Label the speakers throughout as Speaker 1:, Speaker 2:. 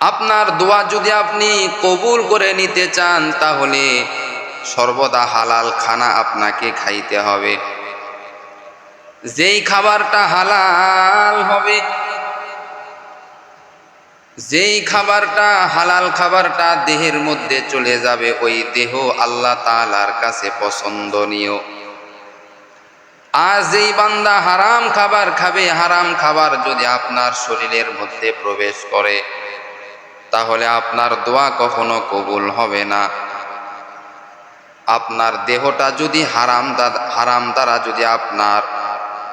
Speaker 1: আপনার দোয়া যদি আপনি কবুল করে নিতে চান, তাহলে সর্বদা হালাল খানা আপনাকে খাইতে হবে। যেই খাবারটা হালাল হবে, যেই খাবারটা হালাল খাবারটা দেহের মধ্যে চলে যাবে, ওই দেহ আল্লাহ তালার কাছে পছন্দনীয়। আর যেই বান্দা হারাম খাবার খাবে, হারাম খাবার যদি আপনার শরীরের মধ্যে প্রবেশ করে তাহলে আপনার দোয়া কখনো কবুল হবে না। আপনার দেহটা যদি হারাম হারাম দ্বারা যদি আপনার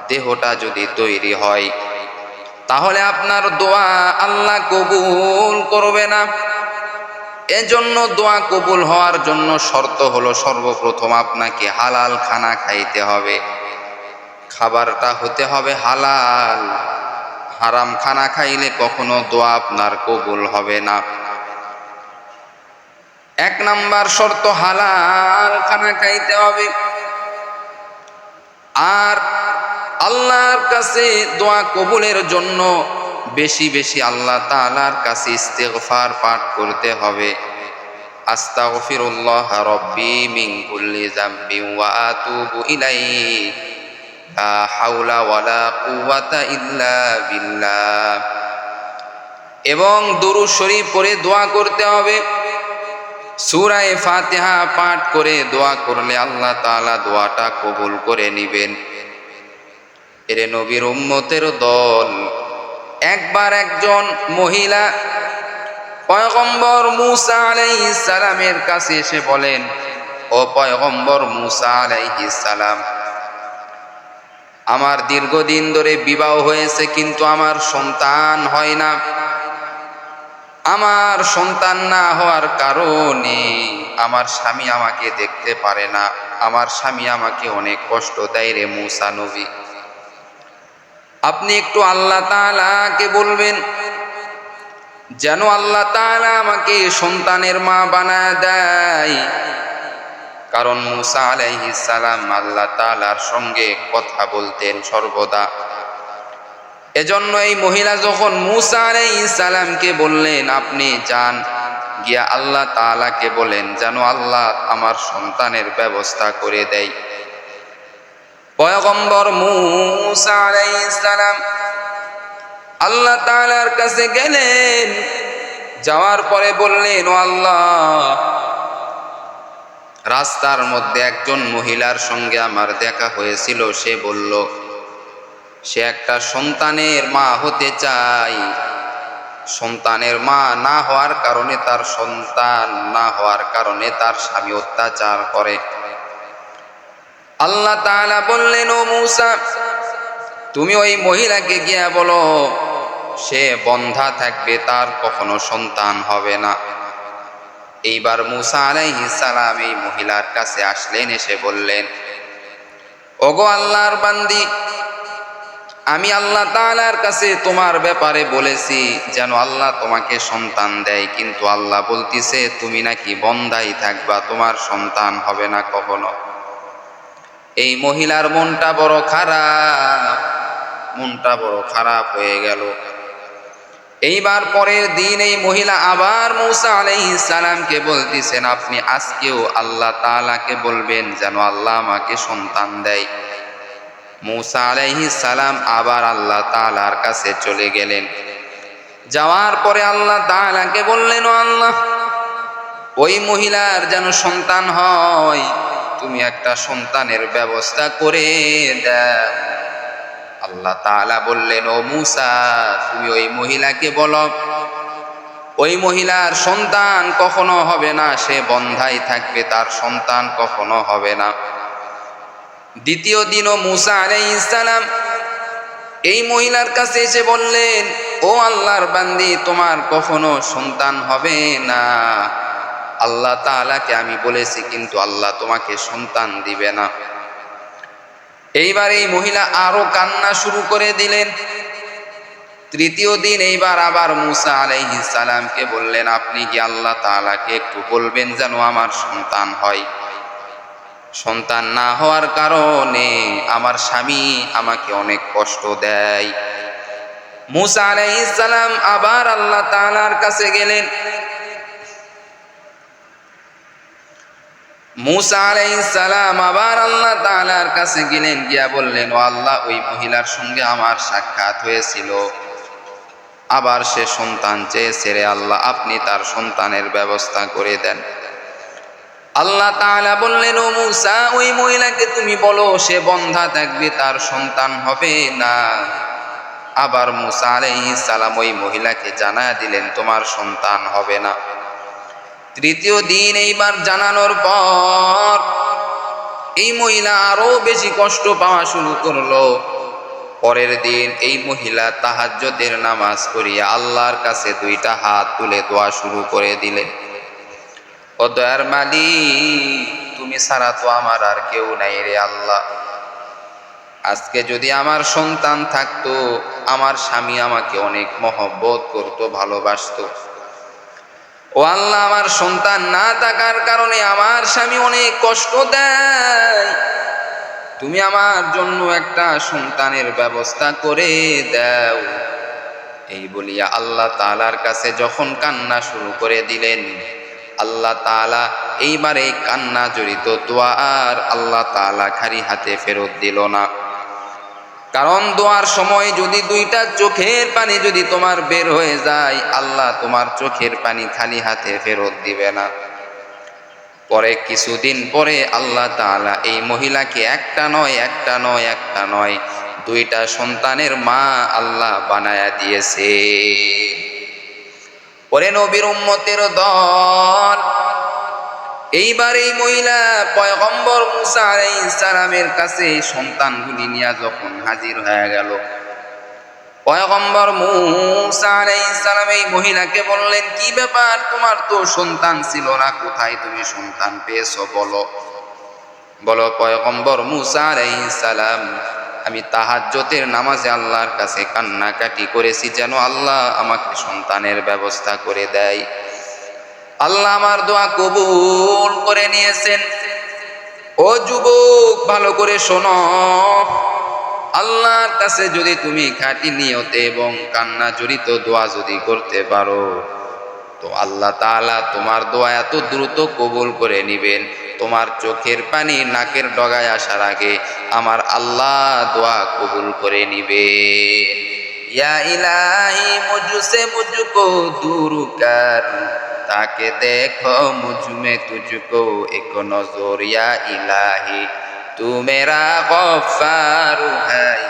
Speaker 1: দেহটা যদি তৈরি হয়, তাহলে আপনার দোয়া আল্লাহ কবুল করবে না। এজন্য দোয়া কবুল হওয়ার জন্য শর্ত হলো সর্বপ্রথম আপনাকে হালাল খানা খাইতে হবে। খাবারটা হতে হবে হালাল। হারাম খানা খাইলে কখনো দোয়া আপনার কবুল হবে না। এক নাম্বার শর্ত, হালাল খানা খাইতে হবে। আর আল্লাহর কাছে দোয়া কবুলের জন্য বেশি বেশি আল্লাহ তালার কাছে ইস্তেগফার পাঠ করতে হবে। আস্তাগফিরুল্লাহ রব্বি মিন কুল্লি যামবি ওয়া আতুবু ইলাইহি। লা হাওলা ওয়ালা কুওয়াতা ইল্লা বিল্লাহ। এবং দুরূদ শরীফ পড়ে দোয়া করতে হবে। সূরায়ে ফাতিহা পাঠ করে দোয়া করলে আল্লাহ তাআলা দোয়াটা কবুল করে নেবেন। এরে নবীর উম্মতের দল। একবার একজন মহিলা পয়গম্বর মুসা আলাইহিস সালামের কাছে এসে বলেন, ও পয়গম্বর মুসা আলাইহিস সালাম আমার দীর্ঘদিন ধরে বিবাহ হয়েছে, কিন্তু আমার সন্তান হয় না। আমার সন্তান না হওয়ার কারণে আমার স্বামী আমাকে দেখতে পারে না। আমার স্বামী আমাকে অনেক কষ্ট দেয় রে মুসা নবী। আপনি একটু আল্লাহ তাআলাকে বলবেন, যেন আল্লাহ তাআলা আমাকে সন্তানের মা বানায় দেয়। কারণ মুসা আলাইহিস সালাম আল্লাহ তাআলার সঙ্গে কথা বলতেন সর্বদা। এজন্য এই মহিলা যখন মুসা আলাইহিস সালামকে বললেন, আপনি যান। গিয়া আল্লাহ তাআলাকে বলেন, যেন আল্লাহ আমার সন্তানের ব্যবস্থা করে দেয়। পয়গম্বর মুসা আলাইহিস সালাম আল্লাহ তাআলার কাছে গেলেন। যাওয়ার পরে বললেন, ও আল্লাহ রাস্তার মধ্যে একজন মহিলার সঙ্গে আমার দেখা হয়েছিল, সে বলল, সে একটা সন্তানের মা হতে চায় সন্তানের মা না হওয়ার কারণে তার সন্তান না হওয়ার কারণে তার স্বামী অত্যাচার করে। আল্লাহ তাআলা বললেন, ও মূসা, তুমি ওই মহিলাকে গিয়া বলো, সে বন্ধা থাকবে, তার কখনো সন্তান হবে না। এইবার মুসা আলাইহিস সালাম এই মহিলার কাছে আসলেন, এসে বললেন, ওগো আল্লাহর বান্দি, আমি আল্লাহ তাআলার কাছে তোমার ব্যাপারে বলেছি, যেন আল্লাহ তোমাকে সন্তান দেয়। কিন্তু আল্লাহ বলতিছে, তুমি নাকি বন্ধাই থাকবা, তোমার সন্তান হবে না কখনো। এই মহিলার মনটা বড় খারাপ, মনটা বড় খারাপ হয়ে গেল। এইবার পরের দিন এই মহিলা আবার মৌসা আলাইহিস সালামকে বলতেছেন, আপনি আজকেও আল্লাহ তাআলাকে বলবেন যেন আল্লাহ আমাকে সন্তান দেয়। মৌসা সালাম আবার আল্লাহ তাআলার কাছে চলে গেলেন। যাওয়ার পরে আল্লাহ তাআলাকে বললেন আল্লাহ, ওই মহিলার যেন সন্তান হয়, তুমি একটা সন্তানের ব্যবস্থা করে দাও। আল্লাহ তাআলা বললেন, ও মুসা, তুমি ওই মহিলাকে বলো, ওই মহিলার সন্তান কখনো হবে না, সে বন্ধাই থাকবে, তার সন্তান কখনো হবে না। দ্বিতীয় দিনও মুসা আলাইহিস সালাম এই মহিলার কাছে এসে বললেন, ও আল্লাহর বান্দি, তোমার কখনো সন্তান হবে না। আল্লাহ তাআলাকে আমি বলেছি, কিন্তু আল্লাহ তোমাকে সন্তান দিবে না। এইবার এই মহিলা আরও কান্না শুরু করে দিলেন। তৃতীয় দিন এইবার আবার মুসা আলাইহিস সালামকে বললেন, আপনি কি আল্লাহ তাআলাকে একটু বলবেন যেন আমার সন্তান হয়? সন্তান না হওয়ার কারণে আমার স্বামী আমাকে অনেক কষ্ট দেয়। মুসা আলাইসালাম আবার আল্লাহ তাআলার কাছে গেলেন। মুসা আলাইসালাম আবার আল্লাহ তাআলার কাছে গেলেন, গিয়া বললেন আল্লাহ, ওই মহিলার সঙ্গে আমার সাক্ষাৎ হয়েছিল। আবার সে সন্তান চেয়েছে রে আল্লাহ, আপনি তার সন্তানের ব্যবস্থা করে দেন। আল্লাহ তাআলা বললেন, ও মুসা, ওই মহিলাকে তুমি বলো, সে বন্ধা থাকবে, তার সন্তান হবে না। আবার মুসা আলাইহিস সালাম ওই মহিলাকে জানা দিলেন, তোমার সন্তান হবে না। তৃতীয় দিন এইবার জানানোর পর এই মহিলা আরও বেশি কষ্ট পাওয়া শুরু করল। পরের দিন এই মহিলা তাহাজ্জদের নামাজ পড়িয়া আল্লাহর কাছে দুইটা হাত তুলে দোয়া শুরু করে দিলেন। ও দয়ার মালিক, তুমি ছাড়া তো আমার আর কেউ নাই রে আল্লাহ। আজকে যদি আমার সন্তান থাকতো, আমার স্বামী আমাকে অনেক মহব্বত করতো, ভালোবাসতো। ও আল্লাহ, আমার সন্তান না থাকার কারণে আমার স্বামী অনেক কষ্ট দেয়। তুমি আমার জন্য একটা সন্তানের ব্যবস্থা করে দাও। এই বলিয়া আল্লাহ তালার কাছে যখন কান্না শুরু করে দিলেন, আল্লাহ তালা এইবার এই কান্না জড়িত দোয়া আর আল্লাহ তালা খালি হাতে ফেরত দিল না। কারণ দোয়ার সময় যদি দুইটা চোখের পানি যদি তোমার বের হয়ে যায়, আল্লাহ তোমার চোখের পানি খালি হাতে ফেরত দিবে না। পরে কিছুদিন পরে আল্লাহ তাআলা এই মহিলাকে একটা নয় একটা নয় একটা নয়, দুইটা সন্তানের মা আল্লাহ বানায়া দিয়েছে। পরে নবীর উম্মতের দল এইবার এই মহিলা পয়গম্বর মুসা আলাইহিস সালামের কাছে সন্তানগুলি নিয়ে যখন হাজির হয়ে গেল, পয়গম্বর মুসা আলাইহিস সালাম এই মহিলাকে বললেন, কি ব্যাপার? তোমার তো সন্তান ছিল না, কোথায় তুমি সন্তান পেয়েছ বলো? বলো, পয়গম্বর মুসা সালাম, আমি তাহাজ্জতের নামাজে আল্লাহর কাছে কান্নাকাটি করেছি যেন আল্লাহ আমাকে সন্তানের ব্যবস্থা করে দেয়। আল্লাহ আমার দোয়া কবুল করে নিয়েছেন। ও যুবক, ভালো করে শোনো। আল্লাহর কাছে যদি তুমি খাঁটি নিয়তে এবং কান্না জড়িত দোয়া যদি করতে পারো, তো আল্লাহ তাআলা তোমার দোয়া এত দ্রুত কবুল করে নিবেন। তোমার চোখের পানি নাকের ডগায় আসার আগে আমার আল্লাহ দোয়া কবুল করে নিবেন। ইয়া ইলাহি মুঝসে মুঝকো দূর কর তাকে দেখো মুঝমে তুঝকো এক নজরিয়া ইলাহি। তু মেরা গফারু হাই,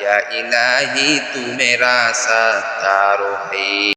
Speaker 1: ইয়া ইলাহি তু মেরা সাতারু হাই।